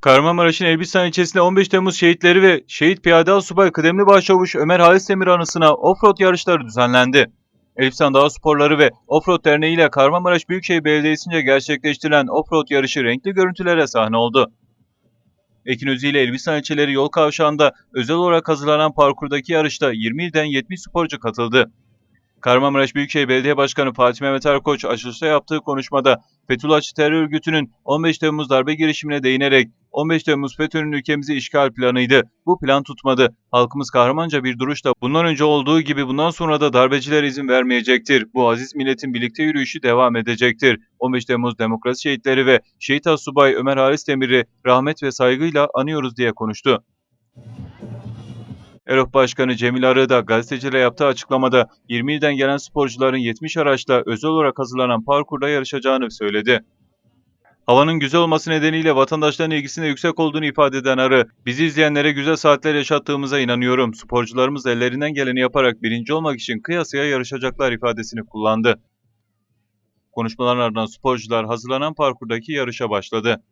Kahramanmaraş'ın Elbistan ilçesinde 15 Temmuz şehitleri ve Şehit Piyade Asubay Kıdemli Başçavuş Ömer Halis Demir anısına offroad yarışları düzenlendi. Elbistan Dağ Sporları ve Offroad Derneği ile Kahramanmaraş Büyükşehir Belediyesi'nce gerçekleştirilen offroad yarışı renkli görüntülere sahne oldu. Ekinözü ile Elbistan ilçeleri yol kavşağında özel olarak hazırlanan parkurdaki yarışta 20 ilden 70 sporcu katıldı. Kahramanmaraş Büyükşehir Belediye Başkanı Fatih Mehmet Erkoç açılışta yaptığı konuşmada Fethullahçı terör örgütünün 15 Temmuz darbe girişimine değinerek 15 Temmuz FETÖ'nün ülkemizi işgal planıydı. Bu plan tutmadı. Halkımız kahramanca bir duruşla bundan önce olduğu gibi bundan sonra da darbecilere izin vermeyecektir. Bu aziz milletin birlikte yürüyüşü devam edecektir. 15 Temmuz demokrasi şehitleri ve şehit asubay Ömer Halis Demir'i rahmet ve saygıyla anıyoruz diye konuştu. Erok Başkanı Cemil Arı da gazetecilere yaptığı açıklamada 20 ilden gelen sporcuların 70 araçla özel olarak hazırlanan parkurda yarışacağını söyledi. Havanın güzel olması nedeniyle vatandaşların ilgisinin yüksek olduğunu ifade eden Arı, bizi izleyenlere güzel saatler yaşattığımıza inanıyorum. Sporcularımız ellerinden geleni yaparak birinci olmak için kıyasıya yarışacaklar ifadesini kullandı. Konuşmaların ardından sporcular hazırlanan parkurdaki yarışa başladı.